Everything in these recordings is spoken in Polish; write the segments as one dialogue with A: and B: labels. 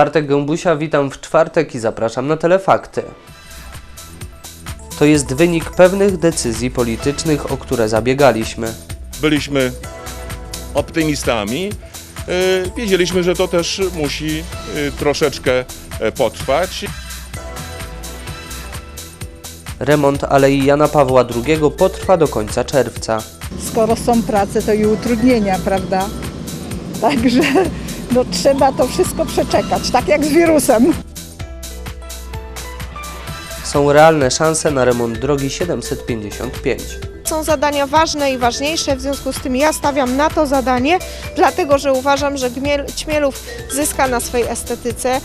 A: Bartek Gębusia, witam w czwartek i zapraszam na Telefakty. To jest wynik pewnych decyzji politycznych, o które zabiegaliśmy.
B: byliśmy optymistami. Yy, Wiedzieliśmy, że to też musi yy, troszeczkę e, potrwać.
A: Remont Alei Jana Pawła II potrwa do końca czerwca.
C: skoro są prace, to i utrudnienia, prawda? Także no, trzeba to wszystko przeczekać, tak jak z wirusem.
A: Są realne szanse na remont drogi 755.
D: Są zadania ważne i ważniejsze, w związku z tym ja stawiam na to zadanie, dlatego że uważam, że Gmiel- Ćmielów zyska na swej estetyce.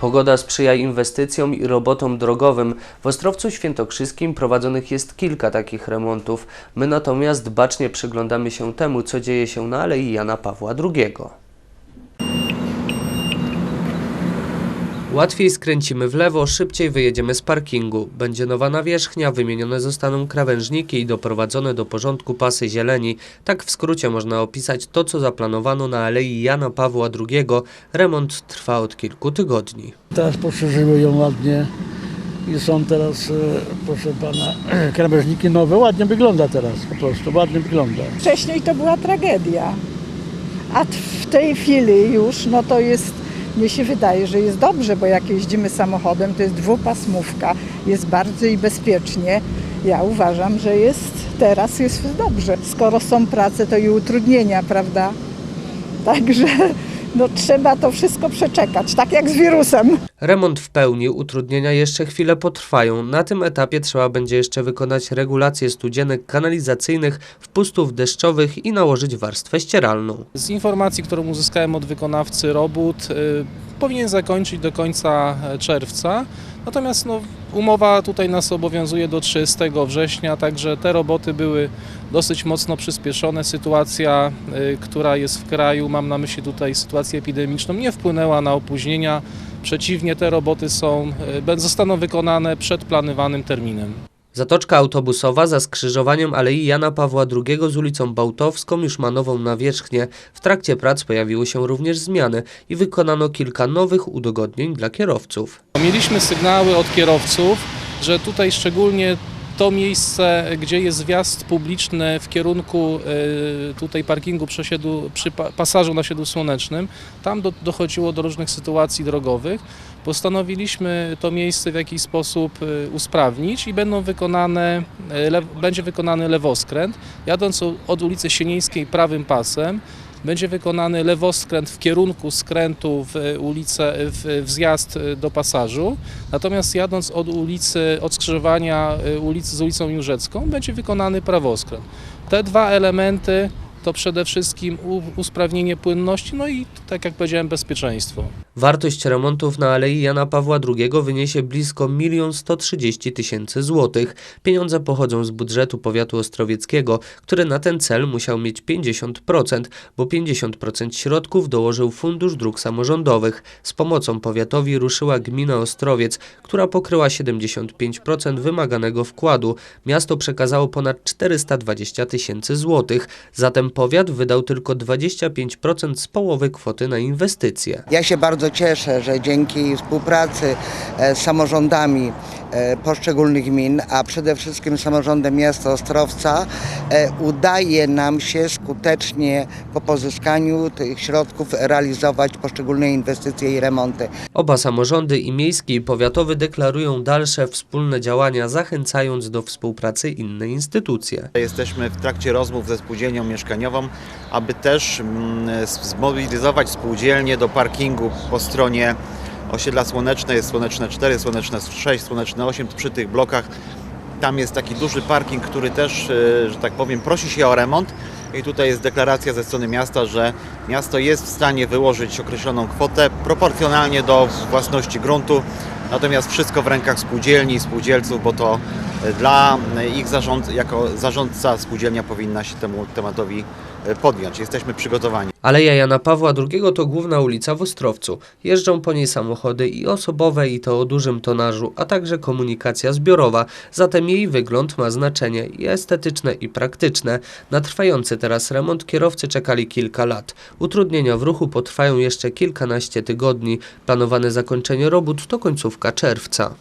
A: Pogoda sprzyja inwestycjom i robotom drogowym. W Ostrowcu Świętokrzyskim prowadzonych jest kilka takich remontów. My natomiast bacznie przyglądamy się temu, co dzieje się na Alei Jana Pawła II. Łatwiej skręcimy w lewo, szybciej wyjedziemy z parkingu. Będzie nowa nawierzchnia, wymienione zostaną krawężniki i doprowadzone do porządku pasy zieleni. Tak w skrócie można opisać to, co zaplanowano na Alei Jana Pawła II. Remont trwa od kilku tygodni.
E: Teraz poszerzyły ją ładnie i są teraz, e, proszę pana, krawężniki nowe. Ładnie wygląda teraz po prostu, ładnie wygląda.
C: Wcześniej to była tragedia, a w tej chwili już, no to jest, mnie się wydaje, że jest dobrze, bo jak jeździmy samochodem, to jest dwupasmówka, jest bardzo i bezpiecznie. Ja uważam, że jest, teraz jest dobrze. Skoro są prace, to i utrudnienia, prawda? Także no, trzeba to wszystko przeczekać, tak jak z wirusem.
A: Remont w pełni, utrudnienia jeszcze chwilę potrwają. Na tym etapie trzeba będzie jeszcze wykonać regulacje studzienek kanalizacyjnych, wpustów deszczowych i nałożyć warstwę ścieralną.
F: Z informacji, którą uzyskałem od wykonawcy robót, y, powinien zakończyć do końca e, czerwca. Natomiast no, umowa tutaj nas obowiązuje do 30 września, także te roboty były dosyć mocno przyspieszone. Sytuacja, y, która jest w kraju, mam na myśli tutaj sytuację epidemiczną, nie wpłynęła na opóźnienia. Przeciwnie, te roboty są, będą- zostaną wykonane przed planowanym terminem.
A: Zatoczka autobusowa za skrzyżowaniem Alei Jana Pawła II z ulicą Bałtowską już ma nową nawierzchnię. W trakcie prac pojawiły się również zmiany i wykonano kilka nowych udogodnień dla kierowców.
F: Mieliśmy sygnały od kierowców, że tutaj szczególnie to miejsce, gdzie jest wjazd publiczny w kierunku y, tutaj parkingu przy pa- pasażu na siedlu słonecznym, tam do, dochodziło do różnych sytuacji drogowych. Postanowiliśmy to miejsce w jakiś sposób y, usprawnić i będą wykonane, y, le, będzie wykonany lewoskręt. Jadąc od ulicy Sienieńskiej prawym pasem, będzie wykonany lewoskręt w kierunku skrętu w ulicę, w, w zjazd y, do pasażu. Natomiast jadąc od ulicy, od skrzyżowania ulicy z ulicą Jurzecką, będzie wykonany prawoskręt. Te dwa elementy to przede wszystkim usprawnienie płynności, no i tak jak powiedziałem, bezpieczeństwo.
A: Wartość remontów na Alei Jana Pawła II wyniesie blisko 1 130 tysięcy złotych. Pieniądze pochodzą z budżetu powiatu ostrowieckiego, który na ten cel musiał mieć 50%, bo 50% środków dołożył Fundusz Dróg Samorządowych. Z pomocą powiatowi ruszyła gmina Ostrowiec, która pokryła 75% wymaganego wkładu. Miasto przekazało ponad 420 tysięcy złotych, zatem powiat wydał tylko 25% z połowy kwoty na inwestycje.
G: Ja się bardzo cieszę, że dzięki współpracy e, z samorządami e, poszczególnych gmin, a przede wszystkim samorządem miasta Ostrowca, e, udaje nam się skutecznie po pozyskaniu tych środków realizować poszczególne inwestycje i remonty.
A: Oba samorządy i miejski i powiatowy deklarują dalsze wspólne działania, zachęcając do współpracy inne instytucje.
H: Jesteśmy w trakcie rozmów ze spółdzielnią mieszkaniową, aby też mm, zmobilizować spółdzielnie do parkingu po stronie osiedla Słoneczne, jest Słoneczne 4, Słoneczne 6, Słoneczne 8, przy tych blokach. Tam jest taki duży parking, który też, e, że tak powiem, prosi się o remont. I tutaj jest deklaracja ze strony miasta, że miasto jest w stanie wyłożyć określoną kwotę proporcjonalnie do własności gruntu, natomiast wszystko w rękach spółdzielni i spółdzielców, bo to dla ich zarząd, jako zarządca spółdzielnia powinna się temu tematowi e, podjąć. Jesteśmy przygotowani.
A: Aleja Jana Pawła II to główna ulica w Ostrowcu. Jeżdżą po niej samochody i osobowe i to o dużym tonażu, a także komunikacja zbiorowa, zatem jej wygląd ma znaczenie i estetyczne i praktyczne. Na trwający teraz remont kierowcy czekali kilka lat. Utrudnienia w ruchu potrwają jeszcze kilkanaście tygodni. Planowane zakończenie robót to końcówka czerwca.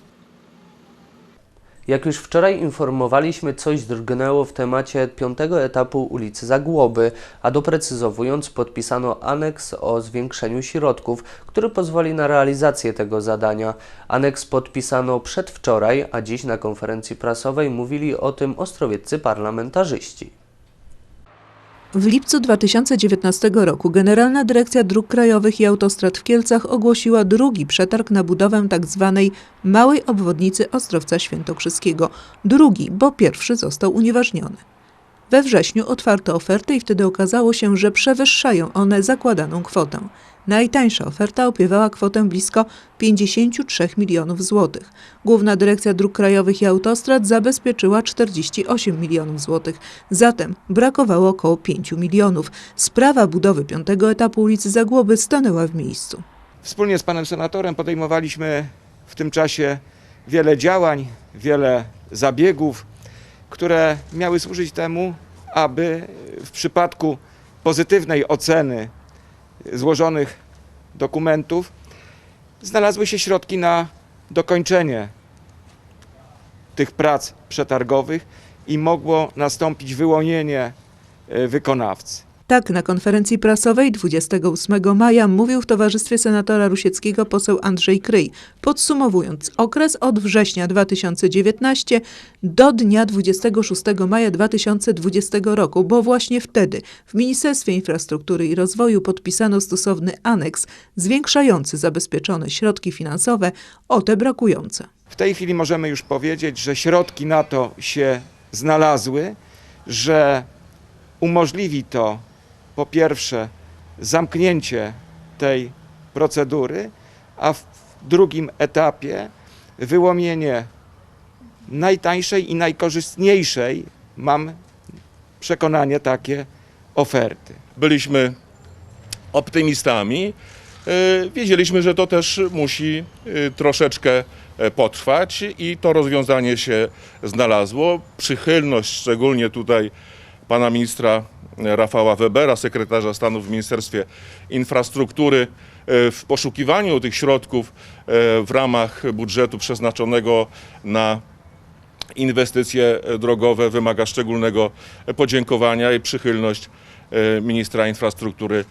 A: Jak już wczoraj informowaliśmy, coś drgnęło w temacie piątego etapu ulicy Zagłoby, a doprecyzowując podpisano aneks o zwiększeniu środków, który pozwoli na realizację tego zadania. Aneks podpisano przedwczoraj, a dziś na konferencji prasowej mówili o tym ostrowieccy parlamentarzyści.
I: W lipcu 2019 roku Generalna Dyrekcja Dróg Krajowych i Autostrad w Kielcach ogłosiła drugi przetarg na budowę tzw. małej obwodnicy Ostrowca Świętokrzyskiego. Drugi, bo pierwszy został unieważniony. We wrześniu otwarto oferty i wtedy okazało się, że przewyższają one zakładaną kwotę. Najtańsza oferta opiewała kwotę blisko 53 milionów złotych. Główna Dyrekcja Dróg Krajowych i Autostrad zabezpieczyła 48 milionów złotych. Zatem brakowało około 5 milionów. Sprawa budowy piątego etapu ulicy Zagłoby stanęła w miejscu.
J: Wspólnie z panem senatorem podejmowaliśmy w tym czasie wiele działań, wiele zabiegów, które miały służyć temu, aby w przypadku pozytywnej oceny złożonych dokumentów znalazły się środki na dokończenie tych prac przetargowych i mogło nastąpić wyłonienie e, wykonawcy.
I: Tak na konferencji prasowej 28 maja mówił w towarzystwie senatora Rusieckiego poseł Andrzej Kryj, podsumowując okres od września 2019 do dnia 26 maja 2020 roku, bo właśnie wtedy w Ministerstwie Infrastruktury i Rozwoju podpisano stosowny aneks zwiększający zabezpieczone środki finansowe o te brakujące.
J: W tej chwili możemy już powiedzieć, że środki na to się znalazły, że umożliwi to po pierwsze zamknięcie tej procedury, a w drugim etapie wyłonienie najtańszej i najkorzystniejszej, mam przekonanie, takie oferty.
B: byliśmy optymistami. E, Wiedzieliśmy, że to też musi e, troszeczkę e, potrwać i to rozwiązanie się znalazło. Przychylność szczególnie tutaj pana ministra Rafała Webera, sekretarza stanu w Ministerstwie Infrastruktury e, w poszukiwaniu tych środków e, w ramach budżetu przeznaczonego na inwestycje drogowe wymaga szczególnego podziękowania i przychylność e, ministra infrastruktury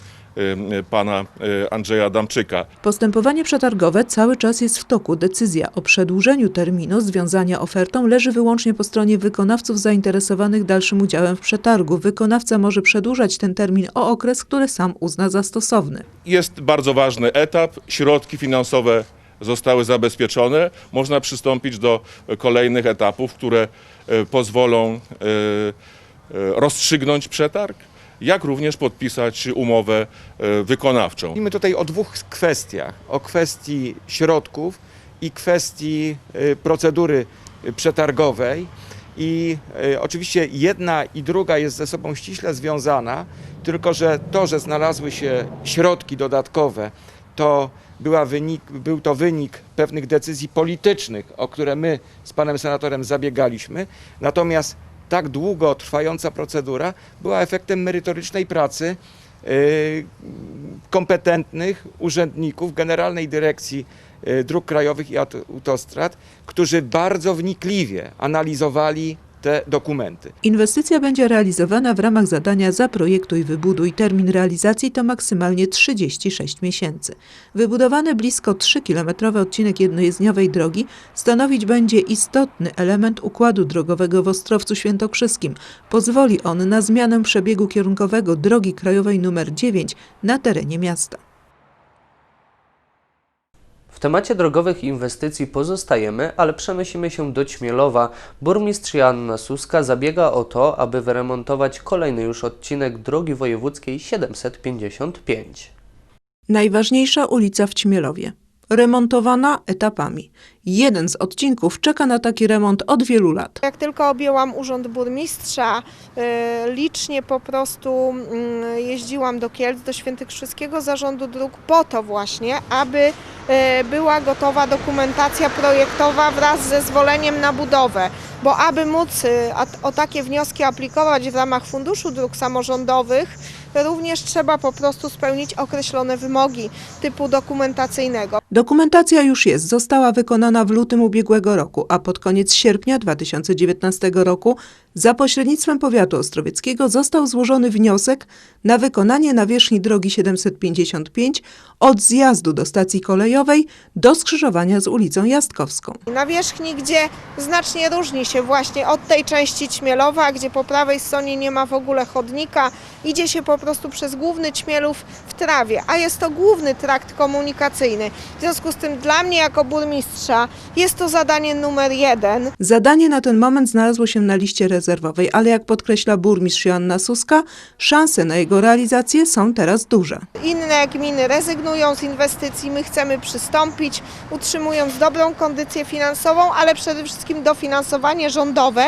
B: pana e, Andrzeja Adamczyka.
I: Postępowanie przetargowe cały czas jest w toku. Decyzja o przedłużeniu terminu związania ofertą leży wyłącznie po stronie wykonawców zainteresowanych dalszym udziałem w przetargu. Wykonawca może przedłużać ten termin o okres, który sam uzna za stosowny.
B: Jest bardzo ważny etap, środki finansowe zostały zabezpieczone, można przystąpić do kolejnych etapów, które pozwolą rozstrzygnąć przetarg, jak również podpisać umowę e, wykonawczą.
J: Mówimy tutaj o dwóch kwestiach. O kwestii środków i kwestii y, procedury y, przetargowej. I oczywiście jedna i druga jest ze sobą ściśle związana, tylko że to, że znalazły się środki dodatkowe, to była wynik, był to wynik pewnych decyzji politycznych, o które my z panem senatorem zabiegaliśmy. Natomiast tak długo trwająca procedura była efektem merytorycznej pracy y, kompetentnych urzędników Generalnej Dyrekcji y, Dróg Krajowych i Aut- Autostrad, którzy bardzo wnikliwie analizowali te dokumenty.
I: Inwestycja będzie realizowana w ramach zadania Zaprojektuj, wybuduj. Termin realizacji to maksymalnie 36 miesięcy. Wybudowany blisko 3-kilometrowy odcinek jednojezdniowej drogi stanowić będzie istotny element układu drogowego w Ostrowcu Świętokrzyskim. Pozwoli on na zmianę przebiegu kierunkowego drogi krajowej nr 9 na terenie miasta.
A: W temacie drogowych inwestycji pozostajemy, ale przenosimy się do Ćmielowa. Burmistrz Joanna Suska zabiega o to, aby wyremontować kolejny już odcinek drogi wojewódzkiej 755.
I: Najważniejsza ulica w Ćmielowie. remontowana etapami. Jeden z odcinków czeka na taki remont od wielu lat.
D: Jak tylko objęłam urząd burmistrza, y, licznie po prostu mm, jeździłam do Kielc, do Świętokrzyskiego Zarządu Dróg po to właśnie, aby była gotowa dokumentacja projektowa wraz z zezwoleniem na budowę. Bo aby móc a- o takie wnioski aplikować w ramach Funduszu Dróg Samorządowych, również trzeba po prostu spełnić określone wymogi typu dokumentacyjnego.
I: Dokumentacja już jest, została wykonana w lutym ubiegłego roku, a pod koniec sierpnia 2019 roku za pośrednictwem powiatu ostrowieckiego został złożony wniosek na wykonanie nawierzchni drogi 755 od zjazdu do stacji kolejowej do skrzyżowania z ulicą Jastkowską.
D: Na wierzchni, gdzie znacznie różni się właśnie od tej części Ćmielowa, gdzie po prawej stronie nie ma w ogóle chodnika, idzie się po prostu przez główny Ćmielów w trawie, a jest to główny trakt komunikacyjny. W związku z tym dla mnie jako burmistrza jest to zadanie numer jeden.
I: Zadanie na ten moment znalazło się na liście rezerwowej, ale jak podkreśla burmistrz Joanna Suska, szanse na jego realizację są teraz duże.
D: Inne gminy rezygnują z inwestycji, my chcemy przystąpić, utrzymując dobrą kondycję finansową, ale przede wszystkim dofinansowanie rządowe,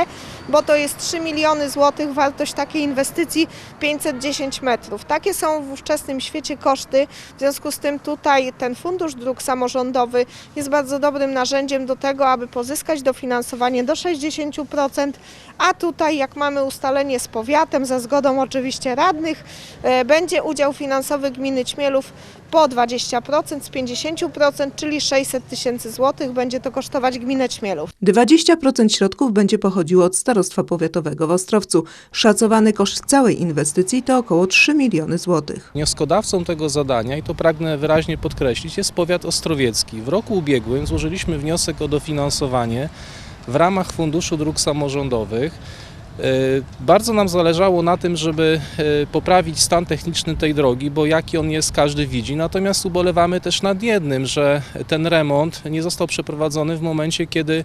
D: bo to jest 3 miliony złotych wartość takiej inwestycji 510 metrów. Takie są w ówczesnym świecie koszty, w związku z tym tutaj ten Fundusz Dróg Samorządowy jest bardzo dobrym narzędziem do tego, aby pozyskać dofinansowanie do 60%, a tutaj jak mamy ustalenie z powiatem, za zgodą oczywiście radnych, e, będzie udział finansowy gminy Ćmielów po 20% z 50%, czyli 600 tysięcy złotych będzie to kosztować gminę Ćmielów.
I: 20% środków będzie pochodziło od Starostwa Powiatowego w Ostrowcu. Szacowany koszt całej inwestycji to około 3 miliony złotych.
F: Wnioskodawcą tego zadania, i to pragnę wyraźnie podkreślić, jest powiat ostrowiecki. W roku ubiegłym złożyliśmy wniosek o dofinansowanie w ramach Funduszu Dróg Samorządowych. E, Bardzo nam zależało na tym, żeby e, poprawić stan techniczny tej drogi, bo jaki on jest, każdy widzi. Natomiast ubolewamy też nad jednym, że ten remont nie został przeprowadzony w momencie, kiedy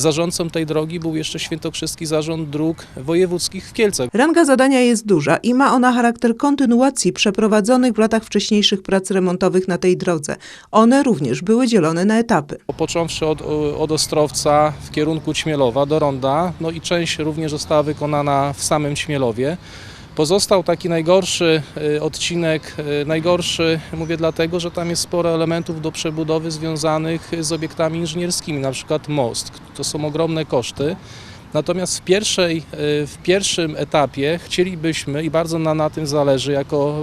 F: zarządcą tej drogi był jeszcze Świętokrzyski Zarząd Dróg Wojewódzkich w Kielcach.
I: Ranga zadania jest duża i ma ona charakter kontynuacji przeprowadzonych w latach wcześniejszych prac remontowych na tej drodze. One również były dzielone na etapy.
F: Począwszy od, od Ostrowca w kierunku Ćmielowa do Ronda, no i część również została wykonana w samym Ćmielowie. Pozostał taki najgorszy y, odcinek, y, najgorszy mówię dlatego, że tam jest sporo elementów do przebudowy związanych z obiektami inżynierskimi, na przykład most. To są ogromne koszty. Natomiast w, pierwszej, y, w pierwszym etapie chcielibyśmy i bardzo nam na tym zależy jako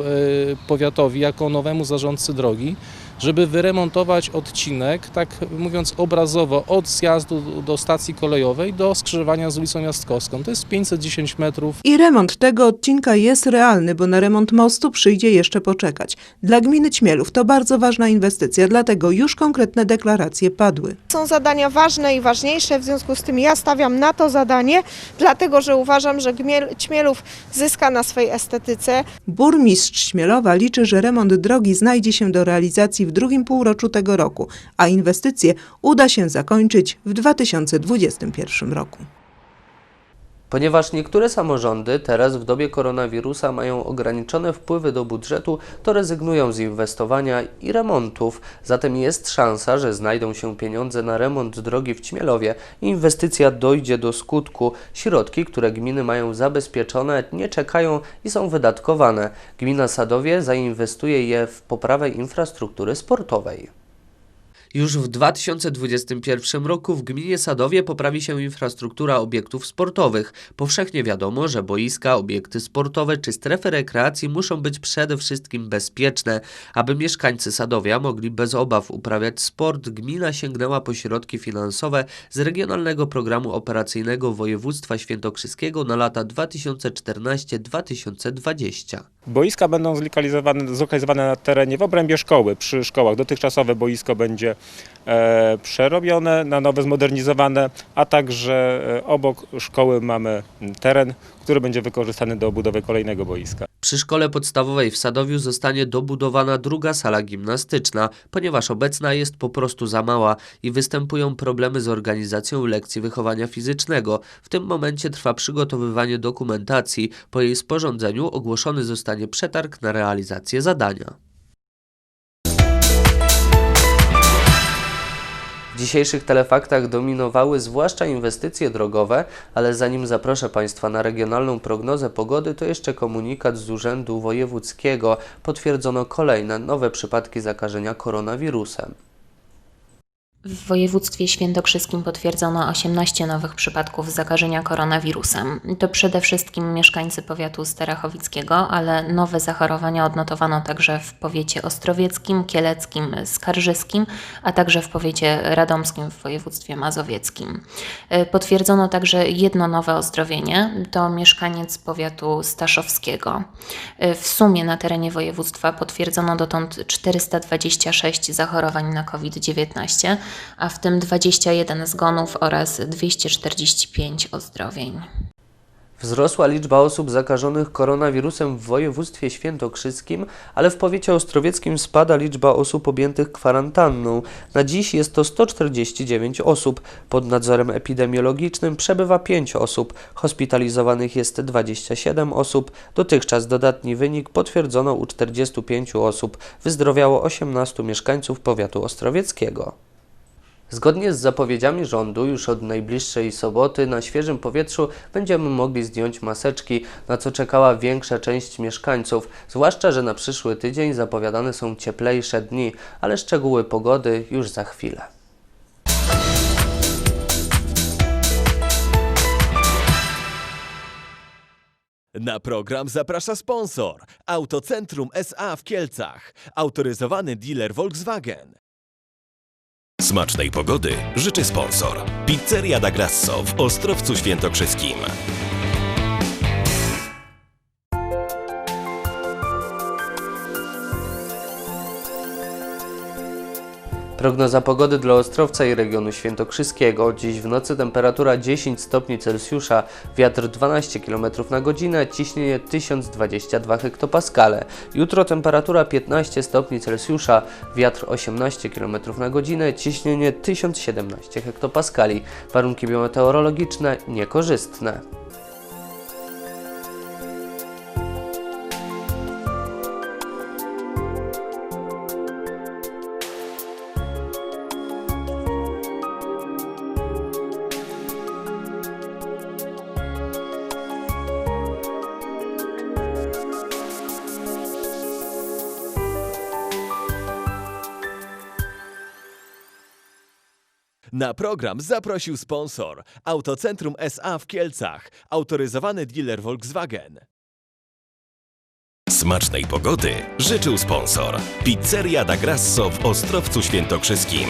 F: powiatowi, jako nowemu zarządcy drogi, żeby wyremontować odcinek, tak mówiąc obrazowo, od zjazdu do stacji kolejowej do skrzyżowania z ulicą Jastkowską. To jest 510 metrów.
I: I remont tego odcinka jest realny, bo na remont mostu przyjdzie jeszcze poczekać. Dla gminy Ćmielów to bardzo ważna inwestycja, dlatego już konkretne deklaracje padły.
D: Są zadania ważne i ważniejsze, w związku z tym ja stawiam na to zadanie, dlatego że uważam, że Gmiel- Ćmielów zyska na swej estetyce,
I: Burmistrz Śmielowa liczy, że remont drogi znajdzie się do realizacji w drugim półroczu tego roku, a inwestycje uda się zakończyć w 2021 roku.
A: Ponieważ niektóre samorządy teraz w dobie koronawirusa mają ograniczone wpływy do budżetu, to rezygnują z inwestowania i remontów. Zatem jest szansa, że znajdą się pieniądze na remont drogi w Ćmielowie i inwestycja dojdzie do skutku. Środki, które gminy mają zabezpieczone, nie czekają i są wydatkowane. Gmina Sadowie zainwestuje je w poprawę infrastruktury sportowej. Już w 2021 roku w gminie Sadowie poprawi się infrastruktura obiektów sportowych. Powszechnie wiadomo, że boiska, obiekty sportowe czy strefy rekreacji muszą być przede wszystkim bezpieczne. Aby mieszkańcy Sadowia mogli bez obaw uprawiać sport, gmina sięgnęła po środki finansowe z Regionalnego Programu Operacyjnego Województwa Świętokrzyskiego na lata 2014-2020.
K: Boiska będą zlokalizowane, zlokalizowane na terenie w obrębie szkoły, przy szkołach. Dotychczasowe boisko będzie e, przerobione, na nowe zmodernizowane, a także e, obok szkoły mamy teren, który będzie wykorzystany do budowy kolejnego boiska.
A: Przy szkole podstawowej w Sadowiu zostanie dobudowana druga sala gimnastyczna, ponieważ obecna jest po prostu za mała i występują problemy z organizacją lekcji wychowania fizycznego. W tym momencie trwa przygotowywanie dokumentacji. Po jej sporządzeniu ogłoszony zostanie przetarg na realizację zadania. dzisiejszych telefaktach dominowały zwłaszcza inwestycje drogowe, ale zanim zaproszę Państwa na regionalną prognozę pogody, to jeszcze komunikat z Urzędu Wojewódzkiego. Potwierdzono kolejne nowe przypadki zakażenia koronawirusem.
L: W województwie świętokrzyskim potwierdzono 18 nowych przypadków zakażenia koronawirusem. To przede wszystkim mieszkańcy powiatu starachowickiego, ale nowe zachorowania odnotowano także w powiecie ostrowieckim, kieleckim, skarżyskim, a także w powiecie radomskim w województwie mazowieckim. E, Potwierdzono także jedno nowe ozdrowienie, to mieszkaniec powiatu staszowskiego. E, W sumie na terenie województwa potwierdzono dotąd 426 zachorowań na COVID-19, a w tym 21 zgonów oraz 245 ozdrowień.
A: Wzrosła liczba osób zakażonych koronawirusem w województwie świętokrzyskim, ale w powiecie ostrowieckim spada liczba osób objętych kwarantanną. Na dziś jest to 149 osób. Pod nadzorem epidemiologicznym przebywa 5 osób. Hospitalizowanych jest 27 osób. Dotychczas dodatni wynik potwierdzono u 45 osób. Wyzdrowiało 18 mieszkańców powiatu ostrowieckiego. Zgodnie z zapowiedziami rządu, już od najbliższej soboty na świeżym powietrzu będziemy mogli zdjąć maseczki, na co czekała większa część mieszkańców, zwłaszcza, że na przyszły tydzień zapowiadane są cieplejsze dni, ale szczegóły pogody już za chwilę.
M: Na program zaprasza sponsor Autocentrum SA w Kielcach, autoryzowany dealer Volkswagen.
N: Smacznej pogody życzy sponsor. Pizzeria da Grasso w Ostrowcu Świętokrzyskim.
A: Prognoza pogody dla Ostrowca i regionu świętokrzyskiego. Dziś w nocy temperatura 10 stopni Celsjusza, wiatr 12 km na godzinę, ciśnienie 1022 hektopaskale. Jutro temperatura 15 stopni Celsjusza, wiatr 18 km na godzinę, ciśnienie 1017 hektopaskali. Warunki biometeorologiczne niekorzystne.
M: Na program zaprosił sponsor Autocentrum SA w Kielcach, autoryzowany dealer Volkswagen.
N: Smacznej pogody życzył sponsor. Pizzeria da Grasso w Ostrowcu Świętokrzyskim.